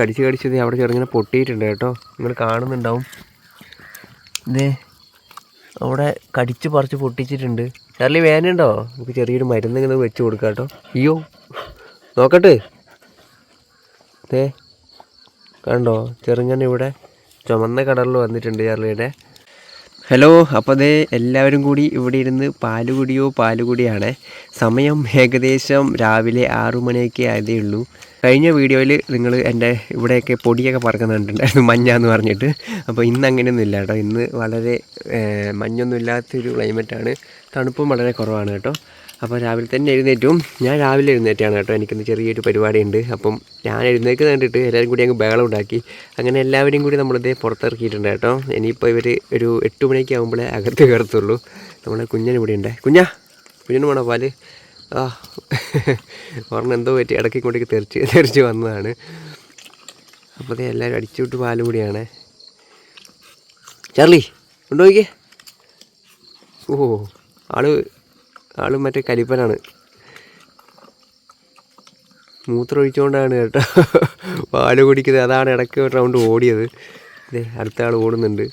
കടിച്ച് കടിച്ചത് അവിടെ ചെറുങ്ങനെ പൊട്ടിയിട്ടുണ്ട് കേട്ടോ. നിങ്ങൾ കാണുന്നുണ്ടാവും. ഇതേ അവിടെ കടിച്ച് പറിച്ച് പൊട്ടിച്ചിട്ടുണ്ട്. ചാർലി വേനുണ്ടോ നമുക്ക് ചെറിയൊരു മരുന്ന് ഇങ്ങനെ വെച്ച് കൊടുക്കാം കേട്ടോ. അയ്യോ നോക്കട്ടെ. ഇതേ കണ്ടോ? ചെറുങ്ങനെ ഇവിടെ ചുമന്ന കടലിൽ വന്നിട്ടുണ്ട് ചാർലിയുടെ. ഹലോ അപ്പോൾ അതേ എല്ലാവരും കൂടി ഇവിടെ ഇരുന്ന് പാലുകുടിയോ പാലുകുടിയാണ്. സമയം ഏകദേശം രാവിലെ ആറു മണിയൊക്കെ ആയതേ ഉള്ളൂ. കഴിഞ്ഞ വീഡിയോയിൽ നിങ്ങൾ എന്റെ ഇവിടെയൊക്കെ പൊടിയൊക്കെ പറക്കുന്നുണ്ടായിരുന്നു മഞ്ഞ എന്ന് പറഞ്ഞിട്ട്. അപ്പോൾ ഇന്ന് അങ്ങനെയൊന്നും ഇല്ല കേട്ടോ. ഇന്ന് വളരെ മഞ്ഞൊന്നും ഇല്ലാത്തൊരു ക്ലൈമറ്റാണ്. തണുപ്പും വളരെ കുറവാണ് കേട്ടോ. അപ്പോൾ രാവിലെ തന്നെ എഴുന്നേറ്റും. ഞാൻ രാവിലെ എഴുന്നേറ്റാണ് കേട്ടോ. എനിക്കിന്ന് ചെറിയൊരു പരിപാടിയുണ്ട്. അപ്പം ഞാൻ എഴുന്നേക്ക് കണ്ടിട്ട് എല്ലാവരും കൂടി അങ്ങ് ബഹളം ഉണ്ടാക്കി. അങ്ങനെ എല്ലാവരും കൂടി നമ്മളിതേ പുറത്തിറക്കിയിട്ടുണ്ട് കേട്ടോ. ഇനിയിപ്പോൾ ഇവർ ഒരു എട്ട് മണിയൊക്കെ ആകുമ്പോഴേ അകത്ത് കയറത്തുള്ളൂ. നമ്മുടെ കുഞ്ഞൻ ഇവിടെ ഉണ്ട് കുഞ്ഞാ കുഞ്ഞിന് വേണോ പാൽ? ആ. ഒരെണ്ണം എന്തോ പറ്റി ഇടയ്ക്ക് ഇങ്ങോട്ടേക്ക് തെറിച്ച് തെറിച്ച് വന്നതാണ്. അപ്പോൾ എല്ലാവരും അടിച്ചു വിട്ട് പാലും കൂടിയാണ്. ചാർലി നോക്കിയേ? ഓ ആൾ ആൾ മറ്റേ കലിപ്പനാണ്. മൂത്രം ഒഴിച്ചുകൊണ്ടാണ് കേട്ടോ. പാൽ കുടിക്കുന്നത് അതാണ് ഇടയ്ക്ക് ഒരു റൗണ്ട് ഓടിയത്. അടുത്ത ആൾ ഓടുന്നുണ്ട്.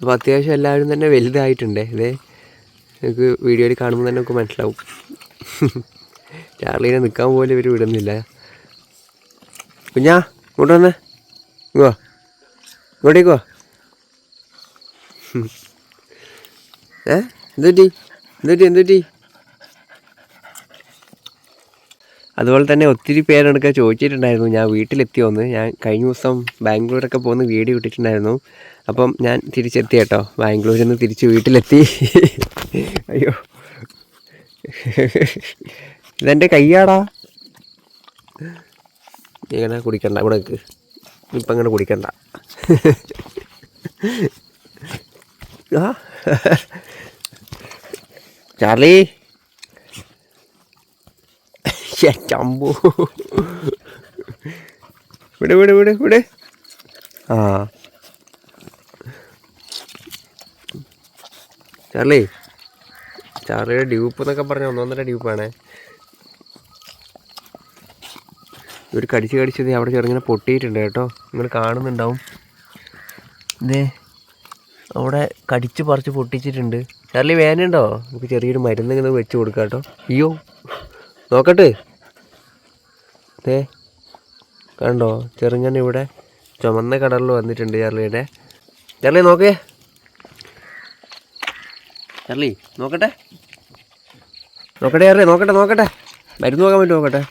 അപ്പോൾ അത്യാവശ്യം എല്ലാവരും തന്നെ വലുതായിട്ടുണ്ട്. ഇതേ നിങ്ങൾക്ക് വീഡിയോയിൽ കാണുമ്പോൾ തന്നെ നമുക്ക് മനസ്സിലാവും. ചാർലീനെ നിൽക്കാൻ പോലും ഇവർ വിടുന്നില്ല. കുഞ്ഞാ ഇങ്ങോട്ട് വന്നേ. ഇങ്ങോ ഇങ്ങോട്ടേക്ക് വാ. ഏ? എന്തുറ്റി എന്തുറ്റി എന്തുപറ്റി? അതുപോലെ തന്നെ ഒത്തിരി പേരെടുക്കെ ചോദിച്ചിട്ടുണ്ടായിരുന്നു. ഞാൻ വീട്ടിലെത്തി വന്ന്. ഞാൻ കഴിഞ്ഞ ദിവസം ബാംഗ്ലൂരൊക്കെ പോകുന്ന വീഡിയോ ഇട്ടിട്ടുണ്ടായിരുന്നു. അപ്പം ഞാൻ തിരിച്ചെത്തി കേട്ടോ. ബാംഗ്ലൂരിൽ നിന്ന് തിരിച്ച് വീട്ടിലെത്തി. അയ്യോ. ഇതെന്റെ കയ്യാടാ. ഇങ്ങനെ കുടിക്കണ്ട. ഇവിടെ ഇപ്പം ഇങ്ങനെ കുടിക്കണ്ട. ചാർലി. ചമ്പു. വിട് വിട് വിട് വിട്. ആ. ചാർലി ചാർലിയുടെ ഡ്യൂപ്പ് എന്നൊക്കെ പറഞ്ഞ ഒന്നൊന്നര ഡ്യൂപ്പാണേ. ഇവർ കടിച്ച് കടിച്ചത് അവിടെ ചെറുങ്ങനെ പൊട്ടിയിട്ടുണ്ട് കേട്ടോ. നിങ്ങൾ കാണുന്നുണ്ടാവും. ഇതേ അവിടെ കടിച്ച് പറിച്ച് പൊട്ടിച്ചിട്ടുണ്ട്. ചാർലി വേനുണ്ടോ നമുക്ക് ചെറിയൊരു മരുന്ന് ഇങ്ങനെ വെച്ച് കൊടുക്കാം കേട്ടോ. അയ്യോ നോക്കട്ടെ. ദേ കണ്ടോ ചെറുങ്ങനെ ഇവിടെ ചുമന്ന കടലിൽ വന്നിട്ടുണ്ട് ചാർലിയുടെ ചാർലി നോക്കേ. ചാർലി നോക്കട്ടെ. നോക്കട്ടെ ചാർലി നോക്കട്ടെ നോക്കട്ടെ. മരുന്ന് നോക്കാൻ പറ്റും നോക്കട്ടെ.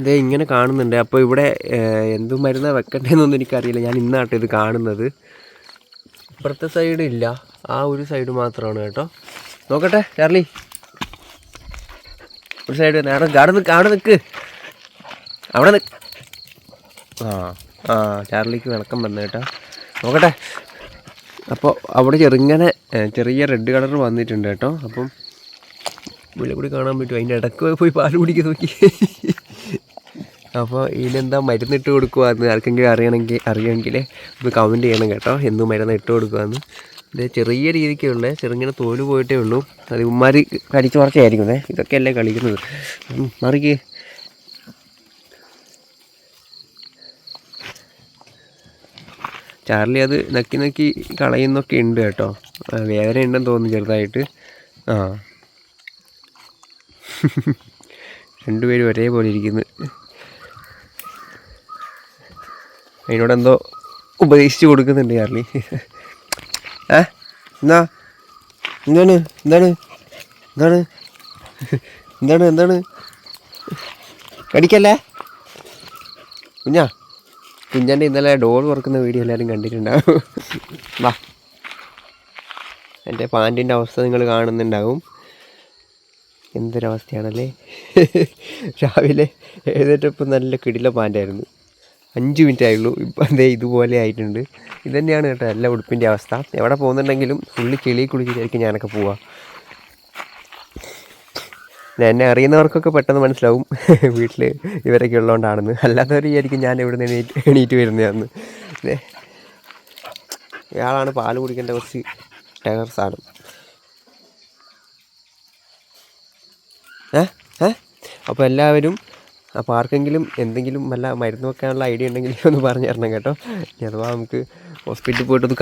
ഇതേ ഇങ്ങനെ കാണുന്നുണ്ട്. അപ്പോൾ ഇവിടെ എന്തും മരുന്നാണ് വെക്കണ്ടേന്നൊന്നും എനിക്കറിയില്ല. ഞാൻ ഇന്നാട്ടോ ഇത് കാണുന്നത്. ഇപ്പുറത്തെ സൈഡ് ഇല്ല. ആ ഒരു സൈഡ് മാത്രമാണ് കേട്ടോ. നോക്കട്ടെ ചാർലി ഒരു സൈഡ് നേരെ കാട് നിൽക്ക് അവിടെ നിൽക്ക് അവിടെ നിൽ ആ. ആ ചാർലിക്ക് വിളക്കം വന്നു കേട്ടോ. നോക്കട്ടെ. അപ്പോൾ അവിടെ ചെറുങ്ങനെ ചെറിയ റെഡ് കളർ വന്നിട്ടുണ്ട് കേട്ടോ. അപ്പം ഉള്ളിൽ കൂടി കാണാൻ പറ്റും. അതിന്റെ ഇടയ്ക്ക് പോയി പാൽ കുടിക്കാൻ നോക്കി. അപ്പോൾ ഇതിനെന്താ മരുന്നിട്ട് കൊടുക്കുവാന്ന് ആർക്കെങ്കിലും അറിയണമെങ്കിൽ അറിയുമെങ്കിൽ ഒന്ന് കമന്റ് ചെയ്യണം കേട്ടോ. എന്ത് മരുന്ന് ഇട്ട് കൊടുക്കുവാന്ന്. ഇത് ചെറിയ രീതിക്കുള്ള ചെറുങ്ങനെ തോൽ പോയിട്ടേ ഉള്ളൂ. അത് ഉമ്മാർ കടിച്ചു കുറച്ചായിരിക്കും ഇതൊക്കെയല്ലേ കളിക്കുന്നത്. മറിക്ക്. ചാർലി അത് നക്കി നക്കി കളയുന്നൊക്കെ ഉണ്ട് കേട്ടോ. വേദന ഉണ്ടെന്ന് തോന്നുന്നു ചെറുതായിട്ട്. ആ. രണ്ടുപേരും ഒരേപോലെ ഇരിക്കുന്നു. അതിനോട് എന്തോ ഉപദേശിച്ചു കൊടുക്കുന്നുണ്ട് ചാർലി. ഏ എന്നാ? എന്താണ്? എന്താണ്? എന്താണ്? എന്താണ്? എന്താണ്? കടിക്കല്ലേ? കുഞ്ഞാ? കുഞ്ഞാന്റെ ഇന്നലെ ഡോൾ തുറക്കുന്ന വീഡിയോ എല്ലാവരും കണ്ടിട്ടുണ്ടാവും. വാ. എന്റെ പാന്റിന്റെ അവസ്ഥ നിങ്ങൾ കാണുന്നുണ്ടാവും. എന്തൊരവസ്ഥയാണല്ലേ? രാവിലെ എഴുന്നേറ്റപ്പോൾ നല്ല കിടില പാന്റായിരുന്നു. അഞ്ച് മിനിറ്റ് ആയുള്ളൂ. ഇപ്പം അതേ ഇതുപോലെ ആയിട്ടുണ്ട്. ഇതുതന്നെയാണ് കേട്ടോ എല്ലാ ഉടുപ്പിന്റെ അവസ്ഥ. എവിടെ പോകുന്നുണ്ടെങ്കിലും ഫുള്ളി കിളി കുളിച്ചിട്ടായിരിക്കും ഞാനൊക്കെ പോവുക. എന്നെ അറിയുന്നവർക്കൊക്കെ പെട്ടെന്ന് മനസ്സിലാവും. വീട്ടിൽ ഇവരൊക്കെ ഉള്ളതുകൊണ്ടാണെന്ന് അല്ലാത്തവർ വിചാരിക്കും ഞാൻ എവിടെ നിന്ന് എണീറ്റ് എണീറ്റ് വരുന്നതാന്ന് ദേ, ഇയാളാണ് പാൽ കുടിക്കേണ്ട കുറച്ച് ടയർ സാധനം. ഏ ഏ? അപ്പോൾ എല്ലാവരും അപ്പോൾ ആർക്കെങ്കിലും എന്തെങ്കിലും വല്ല മരുന്ന് വെക്കാനുള്ള ഐഡിയ ഉണ്ടെങ്കിൽ ഒന്ന് പറഞ്ഞു തരണം കേട്ടോ. അഥവാ നമുക്ക് ഹോസ്പിറ്റലിൽ പോയിട്ടൊന്ന്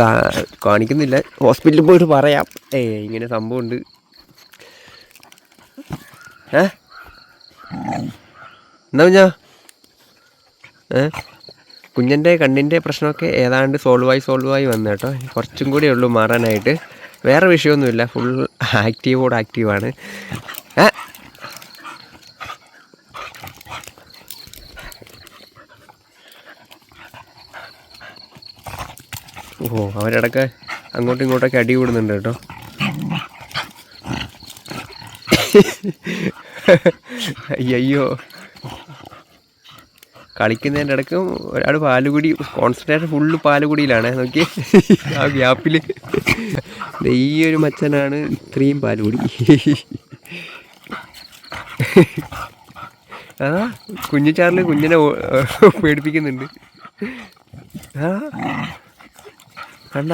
കാണിക്കുന്നില്ല. ഹോസ്പിറ്റലിൽ പോയിട്ട് പറയാം. ഏ ഇങ്ങനെ സംഭവമുണ്ട്. ഏ? ഞാ ഏ? കുഞ്ഞിന്റെ കണ്ണിന്റെ പ്രശ്നമൊക്കെ ഏതാണ്ട് സോൾവായി സോൾവായി വന്നു കേട്ടോ. കുറച്ചും കൂടി ഉള്ളൂ മാറാനായിട്ട്. വേറെ വിഷയമൊന്നുമില്ല. ഫുൾ ആക്റ്റീവോട് ആക്റ്റീവാണ് ഓ അവരിടക്ക് അങ്ങോട്ടും ഇങ്ങോട്ടൊക്കെ അടി കൂടുന്നുണ്ട് കേട്ടോ. അയ്യോ. കളിക്കുന്നതിന്റെ ഇടയ്ക്ക് ഒരാൾ പാലുകുടി കോൺസെൻട്രേഷൻ ഫുള്ള് പാലുകുടിയിലാണ്. നോക്കി ആ ഗ്യാപ്പിൽ ഈ ഒരു മച്ചനാണ് ഇത്രയും പാലുകുടി. അതാ കുഞ്ഞു ചാറിൽ കുഞ്ഞിനെ പേടിപ്പിക്കുന്നുണ്ട്. ആ കണ്ട?